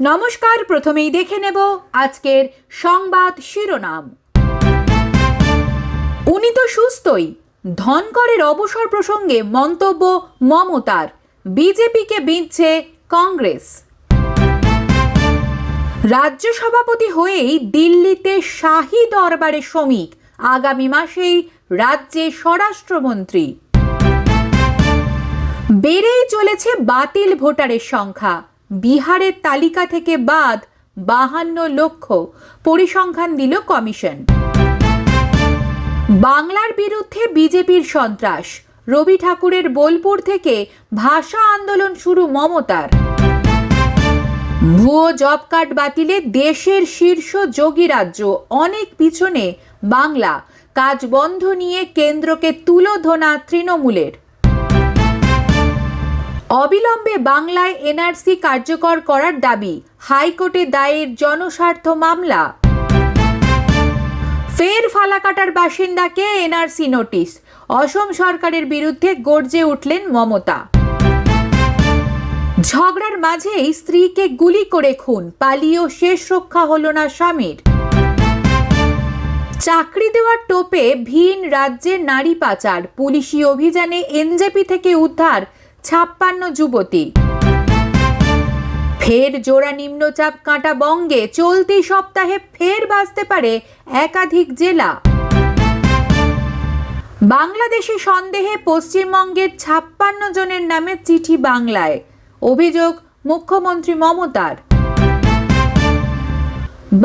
নমস্কার, প্রথমেই দেখে নেব আজকের সংবাদ শিরোনাম। উনি তো সুস্থই। ধনকরের অবসর প্রসঙ্গে মন্তব্য মমতার। বিজেপিকে বিঁধছে কংগ্রেস। রাজ্য সভাপতি হয়েই দিল্লিতে শাহী দরবারে শ্রমিক। আগামী মাসেই রাজ্যে স্বরাষ্ট্রমন্ত্রী। বেড়েই চলেছে বাতিল ভোটারের সংখ্যা। বিহারের তালিকা থেকে বাদ বাহান্ন লক্ষ পরিসংখ্যান দিল কমিশন। বাংলার বিরুদ্ধে বিজেপির সন্ত্রাস। রবি ঠাকুরের বোলপুর থেকে ভাষা আন্দোলন শুরু মমতার। ভুয়ো জব কার্ড বাতিলে দেশের শীর্ষ যোগী রাজ্য, অনেক পিছনে বাংলা। কাজ বন্ধ নিয়ে কেন্দ্রকে তুলোধনা তৃণমূলের। অবিলম্বে বাংলায় এনআরসি কার্যকর করার দাবি। হাইকোর্টে দায়ের জনস্বার্থ মামলা। ফের ফালাকাটার বাসিন্দাকে এনআরসি নোটিশ। অসম সরকারের বিরুদ্ধে গর্জে উঠলেন মমতা। ঝগড়ার মাঝেই স্ত্রীকে গুলি করে খুন। পালিয়েও শেষ রক্ষা হলো না স্বামীর। চাকরি দেওয়ার টোপে ভিন রাজ্যে নারী পাচার। পুলিশি অভিযানে এনজেপি থেকে উদ্ধার। ছাপ্পান্ন যুবতী। ফের জোড়া নিম্নচাপ কাঁটা বঙ্গে চলতি সপ্তাহে ফের বাঁচতে পারে একাধিক জেলা। বাংলাদেশি সন্দেহে পশ্চিমবঙ্গের ছাপ্পান্ন জনের নামে চিঠি বাংলায়। অভিযোগ, মুখ্যমন্ত্রী মমতার।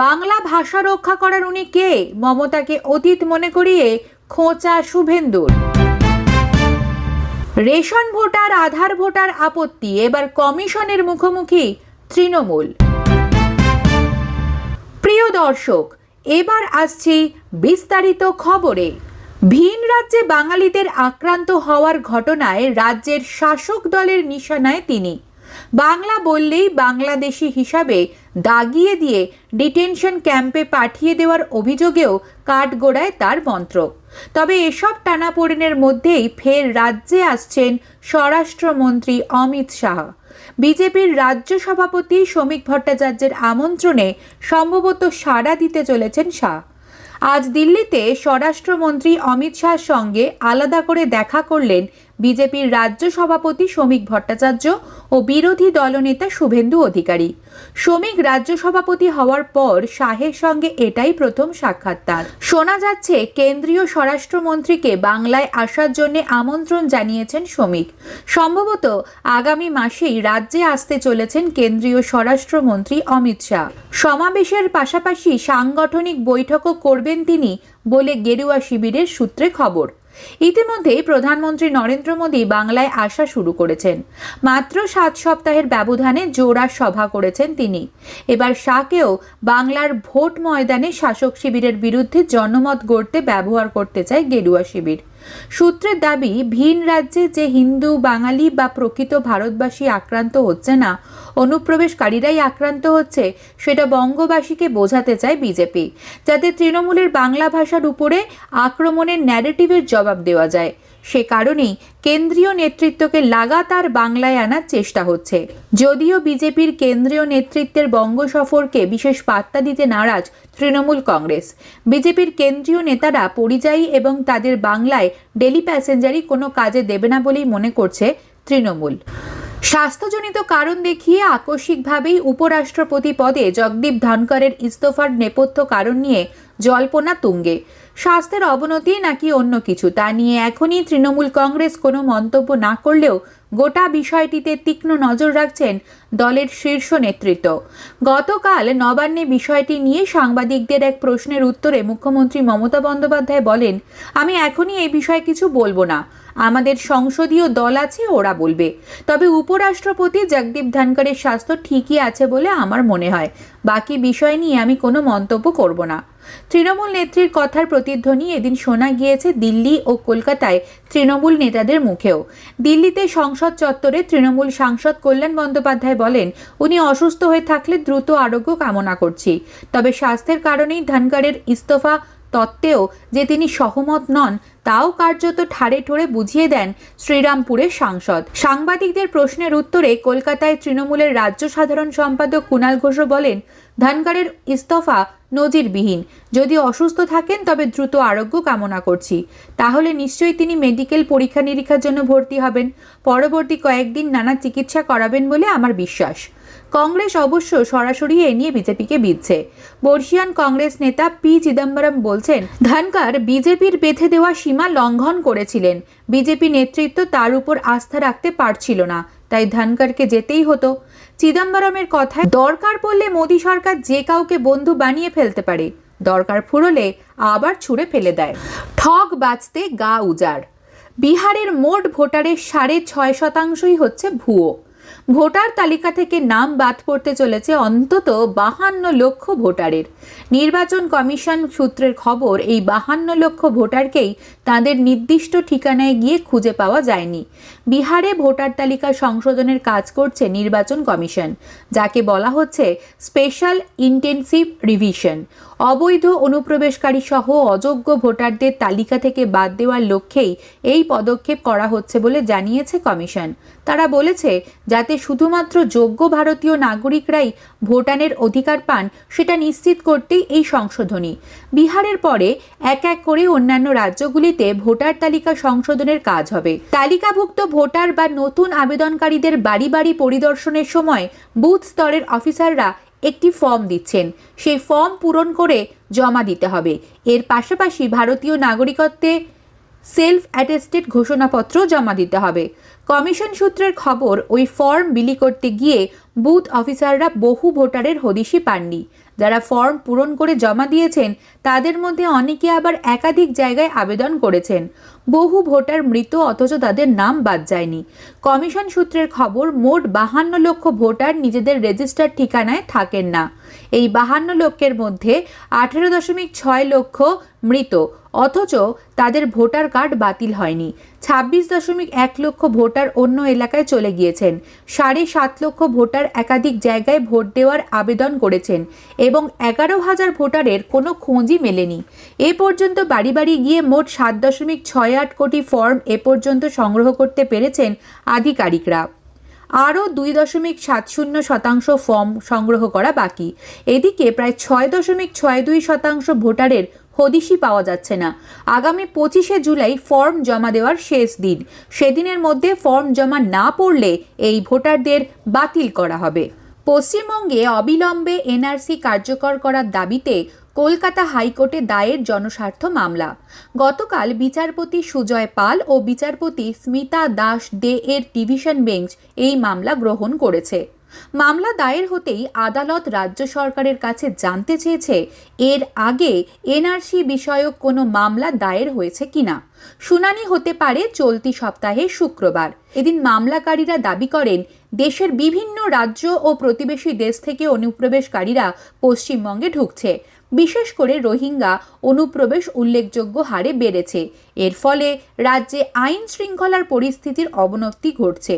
বাংলা ভাষা রক্ষা করার উনি কে? মমতাকে অতীত মনে করিয়ে খোঁচা শুভেন্দুর। রেশন ভোটার, আধার ভোটার আপত্তি, এবার কমিশনের মুখোমুখি তৃণমূল। প্রিয় দর্শক, এবার আসছি বিস্তারিত খবরে। ভিন রাজ্যে বাঙালিদের আক্রান্ত হওয়ার ঘটনায় রাজ্যের শাসক দলের নিশানায় তিনি। বাংলা বললেই বাংলাদেশি হিসাবে দাগিয়ে দিয়ে ডিটেনশন ক্যাম্পে পাঠিয়ে দেওয়ার অভিযোগেও কাঠগোড়ায় তার মন্ত্র তবে এসব টানাপোড়েনের মধ্যেই ফের রাজ্যে আসছেন স্বরাষ্ট্রমন্ত্রী অমিত শাহ। বিজেপির রাজ্য সভাপতি শ্রমিক ভট্টাচার্যের আমন্ত্রণে সম্ভবত সাড়া দিতে চলেছেন শাহ। আজ দিল্লিতে স্বরাষ্ট্রমন্ত্রী অমিত শাহর সঙ্গে আলাদা করে দেখা করলেন বিজেপির রাজ্য সভাপতি শ্রমিক ভট্টাচার্য ও বিরোধী দলনেতা শুভেন্দু অধিকারী। শ্রমিক রাজ্য সভাপতি হওয়ার পর শাহের সঙ্গে এটাই প্রথম সাক্ষাৎ তার শোনা যাচ্ছে, কেন্দ্রীয় স্বরাষ্ট্রমন্ত্রীকে বাংলায় আসার জন্য আমন্ত্রণ জানিয়েছেন শ্রমিক। সম্ভবত আগামী মাসেই রাজ্যে আসতে চলেছেন কেন্দ্রীয় স্বরাষ্ট্রমন্ত্রী অমিত শাহ। সমাবেশের পাশাপাশি সাংগঠনিক বৈঠকও করবেন তিনি বলে গেরুয়া শিবিরের সূত্রে খবর। ইতিমধ্যেই প্রধানমন্ত্রী নরেন্দ্র মোদী বাংলায় আসা শুরু করেছেন। মাত্র সাত সপ্তাহের ব্যবধানে জোড়া সভা করেছেন তিনি। এবার শাহকেও বাংলার ভোট ময়দানে শাসক শিবিরের বিরুদ্ধে জনমত গড়তে ব্যবহার করতে চায় গেরুয়া শিবির। সূত্রের দাবি, ভিন রাজ্যে যে হিন্দু, বাঙালি বা প্রকৃত ভারতবাসী আক্রান্ত হচ্ছে না, অনুপ্রবেশকারীরাই আক্রান্ত হচ্ছে, সেটা বঙ্গবাসীকে বোঝাতে চায় বিজেপি। যাতে তৃণমূলের বাংলা ভাষার উপরে আক্রমণের ন্যারেটিভের জবাব দেওয়া যায়। সে কারণেই কেন্দ্রীয় নেতৃত্বকে লাগাতার বাংলায় আনার চেষ্টা হচ্ছে। যদিও বিজেপির কেন্দ্রীয় নেতৃত্বের বঙ্গ সফরকে বিশেষ পাত্তা দিতে নারাজ তৃণমূল কংগ্রেস। বিজেপির কেন্দ্রীয় নেতারা পরিযায়ী এবং তাদের বাংলায় ডেলি প্যাসেঞ্জারই কোনো কাজে দেবে না বলেই মনে করছে তৃণমূল। স্বাস্থ্যজনিত কারণ দেখিয়ে আকস্মিকভাবেই উপরাষ্ট্রপতি পদে জগদীপ ধনকরের ইস্তফার নেপথ্য কারণ নিয়ে জল্পনা তুঙ্গে। স্বাস্থ্যের অবনতি নাকি অন্য কিছু? তা নিয়ে এখনই তৃণমূল কংগ্রেস কোনো মন্তব্য না করলেও গোটা বিষয়টিতে তীক্ষ্ণ নজর রাখছেন দলের শীর্ষ নেতৃত্ব। গতকাল নবান্নে বিষয়টি নিয়ে সাংবাদিকদের এক প্রশ্নের উত্তরে মুখ্যমন্ত্রী মমতা বন্দ্যোপাধ্যায় বলেন, আমি এখনই এই বিষয়ে কিছু বলব না। আমাদের সংসদীয় দল আছে, ওরা বলবে। তবে উপরাষ্ট্রপতি জগদীপ ধনকরের স্বাস্থ্য ঠিকই আছে বলে আমার মনে হয়। বাকি বিষয় নিয়ে আমি কোনো মন্তব্য করব না। তৃণমূল নেত্রীর কথার প্রতিধ্বনি এদিন শোনা গিয়েছে দিল্লি ও কলকাতায় তৃণমূল নেতাদের মুখেও। দিল্লিতে সংসদ চত্বরে তৃণমূল সাংসদ কল্যাণ বন্দ্যোপাধ্যায় বলেন, উনি অসুস্থ হয়ে থাকলে দ্রুত আরোগ্য কামনা করছি। তবে স্বাস্থ্যের কারণেই ধানকারের ইস্তফা তত্ত্বেও যে তিনি সহমত নন, তাও কার্যত ঠাড়ে ঠোড়ে বুঝিয়ে দেন শ্রীরামপুরের সাংসদ। সাংবাদিকদের প্রশ্নের উত্তরে কলকাতায় তৃণমূলের রাজ্য সাধারণ সম্পাদক কুণাল ঘোষও বলেন ধনকরের ইস্তফা নজিরবিহীন। যদি অসুস্থ থাকেন, তবে দ্রুত আরোগ্য কামনা করছি। তাহলে নিশ্চয়ই তিনি মেডিকেল পরীক্ষা নিরীক্ষার জন্য ভর্তি হবেন। পরবর্তী কয়েকদিন নানা চিকিৎসা করাবেন বলে আমার বিশ্বাস। কংগ্রেস অবশ্য সরাসরি এ নিয়ে বিজেপিকে বিধছে। বর্ষিয়ান কংগ্রেস নেতা পি চিদম্বরম বলছেন, ধনকর বিজেপির বেঁধে দেওয়া সীমা লঙ্ঘন করেছিলেন। বিজেপি নেতৃত্ব তার উপর আস্থা রাখতে পারছিল না, তাই ধনকরকে যেতেই হতো। চিদম্বরমের কথায়, দরকার পড়লে মোদী সরকার যে কাউকে বন্ধু বানিয়ে ফেলতে পারে। দরকার ফুরলে আবার ছুঁড়ে ফেলে দেয়। ঠগ বাঁচতে গা উজাড়। বিহারের মোট ভোটারের সাড়ে ছয় শতাংশই হচ্ছে ভুয়ো। ভোটার তালিকা থেকে নাম বাদ পড়তে চলেছে অন্তত বাহান্ন লক্ষ ভোটারের। নির্বাচন কমিশন সূত্রের খবর, এই বাহান্ন লক্ষ ভোটারকেই তাদের নির্দিষ্ট ঠিকানায় গিয়ে খুঁজে পাওয়া যায়নি। বিহারে ভোটার তালিকা সংশোধনের কাজ করছে নির্বাচন কমিশন, যাকে বলা হচ্ছে স্পেশাল ইন্টেনসিভ রিভিশন। অবৈধ অনুপ্রবেশকারী সহ অযোগ্য ভোটারদের তালিকা থেকে বাদ দেওয়ার লক্ষ্যেই এই পদক্ষেপ করা হচ্ছে বলে জানিয়েছে কমিশন। তারা বলেছে, যাতে শুধুমাত্র যোগ্য ভারতীয় নাগরিকরাই ভোটানের অধিকার পান, সেটা নিশ্চিত করতেই এই সংশোধনী। বিহারের পরে এক এক করে অন্যান্য রাজ্যগুলিতে ভোটার তালিকা সংশোধনের কাজ হবে। তালিকাভুক্ত ভোটার বা নতুন আবেদনকারীদের বাড়ি বাড়ি পরিদর্শনের সময় বুথ স্তরের অফিসাররা একটি ফর্ম দিচ্ছেন। সেই ফর্ম পূরণ করে জমা দিতে হবে। এর পাশাপাশি ভারতীয় নাগরিকত্বে সেলফ অ্যাটেস্টেড ঘোষণাপত্র জমা দিতে হবে। কমিশন সূত্রের খবর, ওই ফর্ম বিলি করতে গিয়ে বুথ অফিসাররা বহু ভোটারের হদিশি পাননি। যারা ফর্ম পূরণ করে জমা দিয়েছেন, তাদের মধ্যে অনেকে আবার একাধিক জায়গায় আবেদন করেছেন। বহু ভোটার মৃত, অথচ তাদের নাম বাদ যায়নি। কমিশন সূত্রের খবর, মোট বাহান্ন লক্ষ ভোটার নিজেদের রেজিস্টার ঠিকানায় থাকেন না। এই বাহান্ন লক্ষের মধ্যে আঠেরো দশমিক ছয় লক্ষ মৃত, অথচ তাদের ভোটার কার্ড বাতিল হয়নি। ছাব্বিশ দশমিক এক লক্ষ ভোটার অন্য এলাকায় চলে গিয়েছেন। সাড়ে সাত লক্ষ ভোটার একাধিক জায়গায় ভোট দেওয়ার আবেদন করেছেন এবং এগারো হাজার ভোটারের কোনো খোঁজই মেলেনি। এ পর্যন্ত বাড়ি বাড়ি গিয়ে মোট সাত দশমিক ছয় আট কোটি ফর্ম এ পর্যন্ত সংগ্রহ করতে পেরেছেন আধিকারিকরা। আরও দুই দশমিক সাত শূন্য শতাংশ ফর্ম সংগ্রহ করা বাকি। এদিকে প্রায় ছয় দশমিক ছয় দুই শতাংশ ভোটারের হদিশি পাওয়া যাচ্ছে না। আগামী পঁচিশে জুলাই ফর্ম জমা দেওয়ার শেষ দিন। সেদিনের মধ্যে ফর্ম জমা না পড়লে এই ভোটারদের বাতিল করা হবে। পশ্চিমবঙ্গে অবিলম্বে এনআরসি কার্যকর করার দাবিতে কলকাতা হাইকোর্টে দায়ের জনস্বার্থ মামলা। গতকাল বিচারপতি সুজয় পাল ও বিচারপতি স্মিতা দাস দে এর ডিভিশন বেঞ্চ এই মামলা গ্রহণ করেছে। মামলা দায়ের হতেই আদালত রাজ্য সরকারের কাছে জানতে চেয়েছে, এর আগে এনআরসি বিষয়ক কোনো মামলা দায়ের হয়েছে কিনা। শুনানি হতে পারে চলতি সপ্তাহে শুক্রবার। এদিন মামলাকারীরা দাবি করেন, দেশের বিভিন্ন রাজ্য ও প্রতিবেশী দেশ থেকে অনুপ্রবেশকারীরা পশ্চিমবঙ্গে ঢুকছে। বিশেষ করে রোহিঙ্গা অনুপ্রবেশ উল্লেখযোগ্য হারে বেড়েছে। এর ফলে রাজ্যে আইন শৃঙ্খলার পরিস্থিতির অবনতি ঘটছে।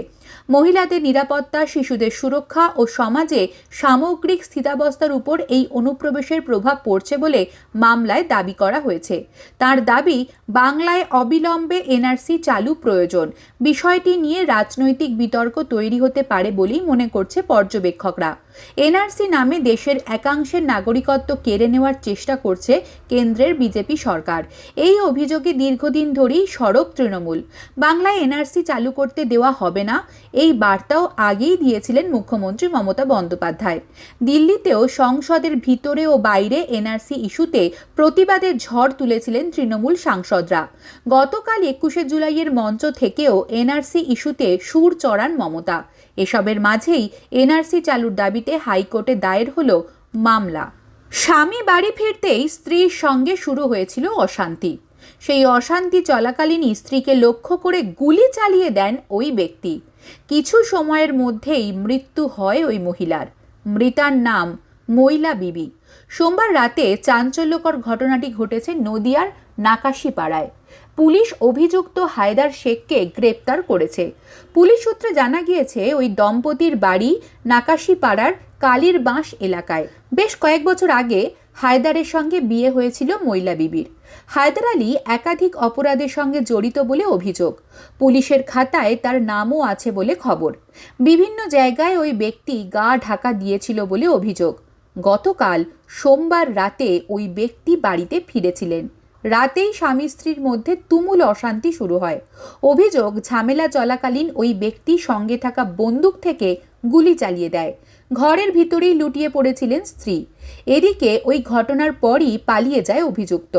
মহিলাদের নিরাপত্তা, শিশুদের সুরক্ষা ও সমাজে সামগ্রিক স্থিতাবস্থার উপর এই অনুপ্রবেশের প্রভাব পড়ছে বলে মামলায় দাবি করা হয়েছে। তার দাবি, বাংলায় অবিলম্বে এনআরসি চালু প্রয়োজন। বিষয়টি নিয়ে রাজনৈতিক বিতর্ক তৈরি হতে পারে বলেই মনে করছে পর্যবেক্ষকরা। এনআরসি নামে দেশের একাংশের নাগরিকত্ব কেড়ে নেওয়ার চেষ্টা করছে কেন্দ্রের বিজেপি সরকার। এই অভিযোগে দীর্ঘদিন ধরেই সরব তৃণমূল। বাংলায় এনআরসি চালু করতে দেওয়া হবে না। এই বার্তাও আগেই দিয়েছিলেন মুখ্যমন্ত্রী মমতা বন্দ্যোপাধ্যায়। দিল্লিতেও সংসদের ভিতরে ও বাইরে এনআরসি ইস্যুতে প্রতিবাদের ঝড় তুলেছিলেন তৃণমূল সাংসদরা। গতকাল একুশে জুলাইয়ের মঞ্চ থেকেও এনআরসি ইস্যুতে সুর চড়ান মমতা। এসবের মাঝেই এনআরসি চালুর দাবিতে হাইকোর্টে দায়ের হল মামলা। স্বামী বাড়ি ফিরতেই স্ত্রীর সঙ্গে শুরু হয়েছিল অশান্তি। সেই অশান্তি চলাকালীনই স্ত্রীকে লক্ষ্য করে গুলি চালিয়ে দেন ওই ব্যক্তি। কিছু সময়ের মধ্যেই মৃত্যু হয় ওই মহিলার। মৃতার নাম মৈলা বিবি। সোমবার রাতে চাঞ্চল্যকর ঘটনাটি ঘটেছে নদিয়ার নাকাশিপাড়ায়। পুলিশ অভিযুক্ত হায়দার শেখকে গ্রেপ্তার করেছে। পুলিশ সূত্রে জানা গিয়েছে, ওই দম্পতির বাড়ি নাকাশিপাড়ার কালির বাঁশ এলাকায়। বেশ কয়েক বছর আগে হায়দারের সঙ্গে বিয়ে হয়েছিল মৈলা বিবির। হায়দার আলী একাধিক অপরাধের সঙ্গে জড়িত বলে অভিযোগ। পুলিশের খাতায় তার নামও আছে বলে খবর। বিভিন্ন জায়গায় ওই ব্যক্তি গা ঢাকা দিয়েছিল বলে অভিযোগ। গতকাল সোমবার রাতে ওই ব্যক্তি বাড়িতে ফিরেছিলেন। রাতেই স্বামী স্ত্রীর মধ্যে তুমুল অশান্তি শুরু হয়। অভিযোগ, ঝামেলা চলাকালীন ওই ব্যক্তি সঙ্গে থাকা বন্দুক থেকে গুলি চালিয়ে দেয়। ঘরের ভিতরেই লুটিয়ে পড়েছিলেন স্ত্রী। এদিকে ওই ঘটনার পরই পালিয়ে যায় অভিযুক্ত।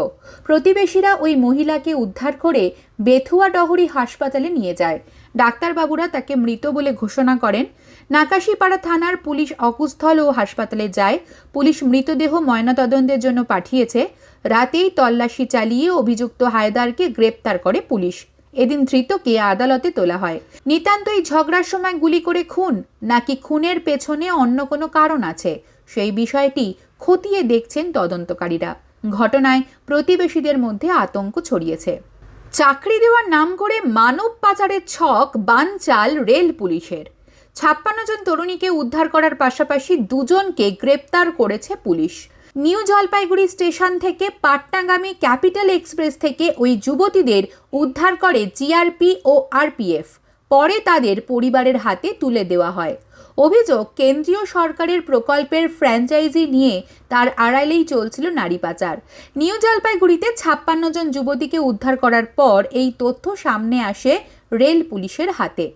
প্রতিবেশীরা ওই মহিলাকে উদ্ধার করে বেথুয়া ডহরি হাসপাতালে নিয়ে যায়। ডাক্তারবাবুরা তাকে মৃত বলে ঘোষণা করেন। নাকাশিপাড়া থানার পুলিশ অকুস্থল ও হাসপাতালে যায়। পুলিশ মৃতদেহ ময়নাতদন্তের জন্য পাঠিয়েছে। রাতেই তল্লাশি চালিয়ে অভিযুক্ত হায়দারকে গ্রেপ্তার করে পুলিশ। এদিন ধৃতকে আদালতে তোলা হয়। নিতান্ত এই ঝগড়ার সময় গুলি করে খুন, নাকি খুনের পেছনে অন্য কোনো কারণ আছে? সেই বিষয়টি খতিয়ে দেখছেন তদন্তকারীরা। ঘটনায় প্রতিবেশীদের মধ্যে আতঙ্ক ছড়িয়েছে। চাকরি দেওয়ার নাম করে মানব পাচারের ছক বানচাল রেল পুলিশের। ছাপ্পান্ন জন তরুণীকে উদ্ধার করার পাশাপাশি দুজনকে গ্রেপ্তার করেছে পুলিশ। নিউ জলপাইগুড়ি স্টেশন থেকে পাটনাগামী ক্যাপিটাল এক্সপ্রেস থেকে ওই যুবতীদের উদ্ধার করে জিআরপি ও আরপিএফ। পরে তাদের পরিবারের হাতে তুলে দেওয়া হয়। অভিযোগ, কেন্দ্রীয় সরকারের প্রকল্পের ফ্র্যাঞ্চাইজি নিয়ে তার আড়ালেই চলছিল নারী পাচার। নিউ জলপাইগুড়িতে ছাপ্পান্ন জন যুবতীকে উদ্ধার করার পর এই তথ্য সামনে আসে রেল পুলিশের হাতে।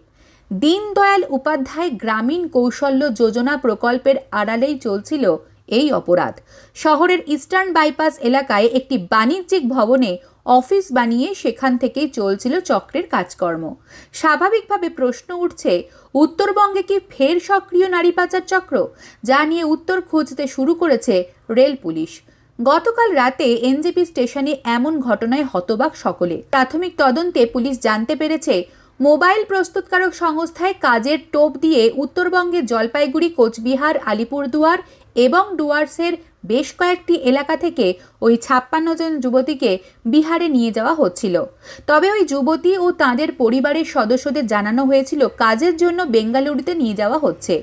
দীনদয়াল উপাধ্যায় গ্রামীণ কৌশল্য যোজনা প্রকল্পের আড়ালেই চলছিল এই অপরাধ। শহরের ইস্টার্ন বাইপাস এলাকায় একটি বাণিজ্যিক ভবনে অফিস বানিয়ে সেখান থেকেই চলছিল চক্রের কাজকর্ম। স্বাভাবিকভাবে প্রশ্ন উঠছে, উত্তরবঙ্গে কি ফের সক্রিয় নারী পাচার চক্র? যা নিয়ে উত্তর খুঁজতে শুরু করেছে রেল পুলিশ। গতকাল রাতে এনজেপি স্টেশনে এমন ঘটনায় হতবাক সকলে। প্রাথমিক তদন্তে পুলিশ জানতে পেরেছে, মোবাইল প্রস্তুতকারক সংস্থায় কাজের টোপ দিয়ে উত্তরবঙ্গের জলপাইগুড়ি, কোচবিহার, আলিপুরদুয়ার এবং ডুয়ার্সের বেশ কয়েকটি এলাকা থেকে ওই ছাপ্পান্ন জন যুবতীকে বিহারে নিয়ে যাওয়া হচ্ছিল। তবে ওই যুবতী ও তাদের পরিবারের সদস্যদের জানানো হয়েছিল, কাজের জন্য বেঙ্গালুরুতে নিয়ে যাওয়া হচ্ছে।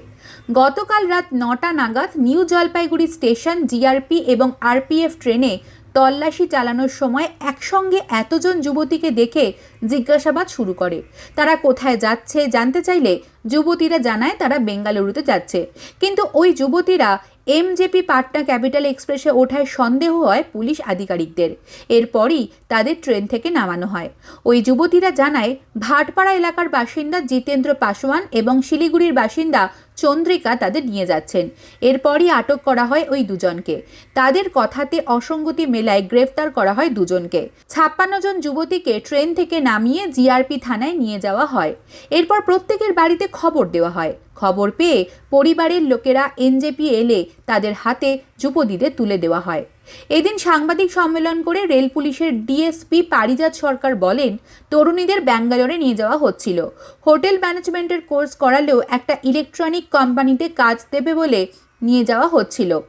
গতকাল রাত নটা নাগাদ নিউ জলপাইগুড়ি স্টেশন জিআরপি এবং আরপিএফ ট্রেনে তল্লাশি চালানোর সময় একসঙ্গে এতজন যুবতীকে দেখে জিজ্ঞাসাবাদ শুরু করে। তারা কোথায় যাচ্ছে জানতে চাইলে যুবতীরা জানায় তারা বেঙ্গালুরুতে যাচ্ছে। কিন্তু ওই যুবতীরা এমজেপি পাটনা ক্যাপিটাল এক্সপ্রেসে ওঠায় সন্দেহ হয় পুলিশ আধিকারিকদের। এরপরই তাদের ট্রেন থেকে নামানো হয়। ওই যুবতীরা জানায়, ভাটপাড়া এলাকার বাসিন্দা জিতেন্দ্র পাশওয়ান এবং শিলিগুড়ির বাসিন্দা চন্দ্রিকা তাদের নিয়ে যাচ্ছেন। এরপরই আটক করা হয় ওই দুজনকে। তাদের কথাতে অসঙ্গতি মেলায় গ্রেফতার করা হয় দুজনকে। ছাপ্পান্ন জন যুবতীকে ট্রেন থেকে নামিয়ে জিআরপি থানায় নিয়ে যাওয়া হয়। এরপর প্রত্যেকের বাড়িতে খবর দেওয়া হয়। খবর পেয়ে পরিবারের লোকেরা এনজেপি এলে তাদের হাতে যুবতীদের তুলে দেওয়া হয়। এদিন সাংবাদিক সম্মেলন করে রেল পুলিশের ডিএসপি পারিজাত সরকার বলেন, তরুণীদের ব্যাঙ্গালোরে নিয়ে যাওয়া হচ্ছিল। হোটেল ম্যানেজমেন্টের কোর্স করালেও একটা ইলেকট্রনিক কোম্পানিতে কাজ দেবে বলে নিয়ে যাওয়া হচ্ছিল।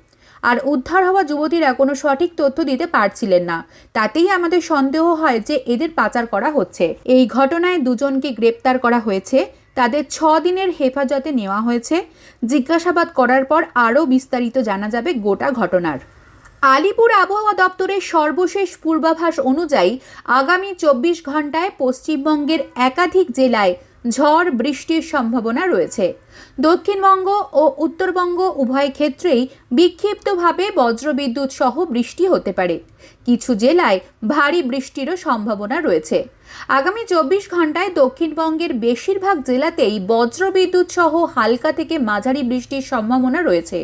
আর উদ্ধার হওয়া যুবতীরা কোনো সঠিক তথ্য দিতে পারছিলেন না। তাতেই আমাদের সন্দেহ হয় যে এদের পাচার করা হচ্ছে। এই ঘটনায় দুজনকে গ্রেপ্তার করা হয়েছে। তাদের ছ দিনের হেফাজতে নেওয়া হয়েছে। জিজ্ঞাসাবাদ করার পর আরও বিস্তারিত জানা যাবে গোটা ঘটনার। আলিপুর আবহাওয়া দপ্তরের সর্বশেষ পূর্বাভাস অনুযায়ী আগামী চব্বিশ ঘন্টায় পশ্চিমবঙ্গের একাধিক জেলায় ঝড় বৃষ্টির সম্ভাবনা রয়েছে। দক্ষিণবঙ্গ ও উত্তরবঙ্গ উভয় ক্ষেত্রেই বিক্ষিপ্তভাবে বজ্রবিদ্যুৎ সহ বৃষ্টি হতে পারে। কিছু জেলায় ভারী বৃষ্টিরও সম্ভাবনা রয়েছে। আগামী চব্বিশ ঘন্টায় দক্ষিণবঙ্গের বেশিরভাগ জেলাতেই বজ্রবিদ্যুৎ সহ হালকা থেকে মাঝারি বৃষ্টির সম্ভাবনা রয়েছে।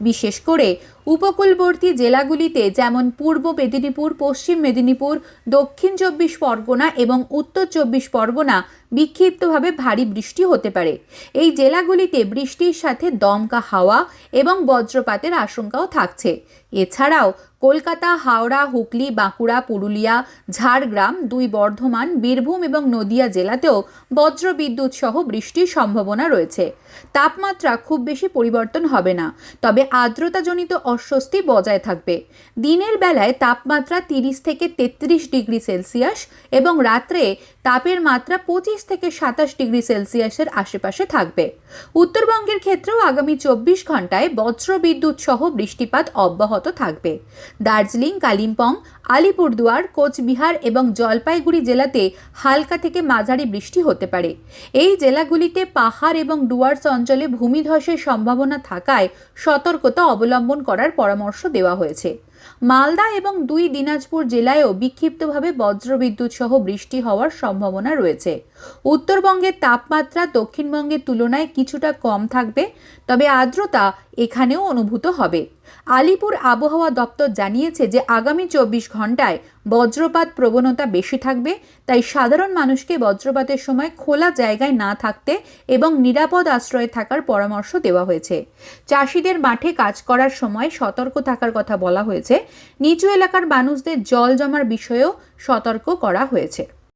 বিশেষ করে উপকূলবর্তী জেলাগুলিতে যেমন পূর্ব মেদিনীপুর পশ্চিম মেদিনীপুর দক্ষিণ চব্বিশ পরগনা এবং উত্তর চব্বিশ পরগনা বিক্ষিপ্তভাবে ভারী বৃষ্টি হতে পারে। এই জেলাগুলিতে বৃষ্টির সাথে দমকা হাওয়া এবং বজ্রপাতের আশঙ্কাও থাকছে। এছাড়াও কলকাতা, হাওড়া, হুগলি, বাঁকুড়া, পুরুলিয়া, ঝাড়গ্রাম, দুই বর্ধমান, বীরভূম এবং নদিয়া জেলাতেও বজ্রবিদ্যুৎ সহ বৃষ্টির সম্ভাবনা রয়েছে। তাপমাত্রা খুব বেশি পরিবর্তন হবে না, তবে আর্দ্রতাজনিত অস্বস্তি বজায় থাকবে। দিনের বেলায় তাপমাত্রা তিরিশ থেকে তেত্রিশ ডিগ্রি সেলসিয়াস এবং রাত্রে তাপের মাত্রা পঁচিশ থেকে সাতাশ ডিগ্রি সেলসিয়াসের আশেপাশে থাকবে। উত্তরবঙ্গের ক্ষেত্রেও আগামী চব্বিশ ঘন্টায় বজ্র বিদ্যুৎ সহ বৃষ্টিপাত অব্যাহত থাকবে। দার্জিলিং, কালিম্পং, আলিপুরদুয়ার, কোচবিহার এবং জলপাইগুড়ি জেলাতে হালকা থেকে মাঝারি বৃষ্টি হতে পারে। এই জেলাগুলিতে পাহাড় এবং ডুয়ার্স অঞ্চলে ভূমিধসের সম্ভাবনা থাকায় সতর্কতা অবলম্বন করার পরামর্শ দেওয়া হয়েছে। মালদা এবং দুই দিনাজপুর জেলায়ও বিক্ষিপ্তভাবে বজ্রবিদ্যুৎ সহ বৃষ্টি হওয়ার সম্ভাবনা রয়েছে। উত্তরবঙ্গের তাপমাত্রা দক্ষিণবঙ্গের তুলনায় কিছুটা কম থাকবে, তবে আর্দ্রতা এখানেও অনুভূত হবে। আলিপুর আবহাওয়া দপ্তর জানিয়েছে যে আগামী চব্বিশ ঘন্টায় বজ্রপাত প্রবণতা বেশি থাকবে, তাই সাধারণ মানুষকে বজ্রপাতের সময় খোলা জায়গায় না থাকতে এবং নিরাপদ আশ্রয়ে থাকার পরামর্শ দেওয়া হয়েছে। চাষিদের মাঠে কাজ করার সময় সতর্ক থাকার কথা বলা হয়েছে। নিচু এলাকার মানুষদের জল জমার বিষয়েও সতর্ক করা হয়েছে।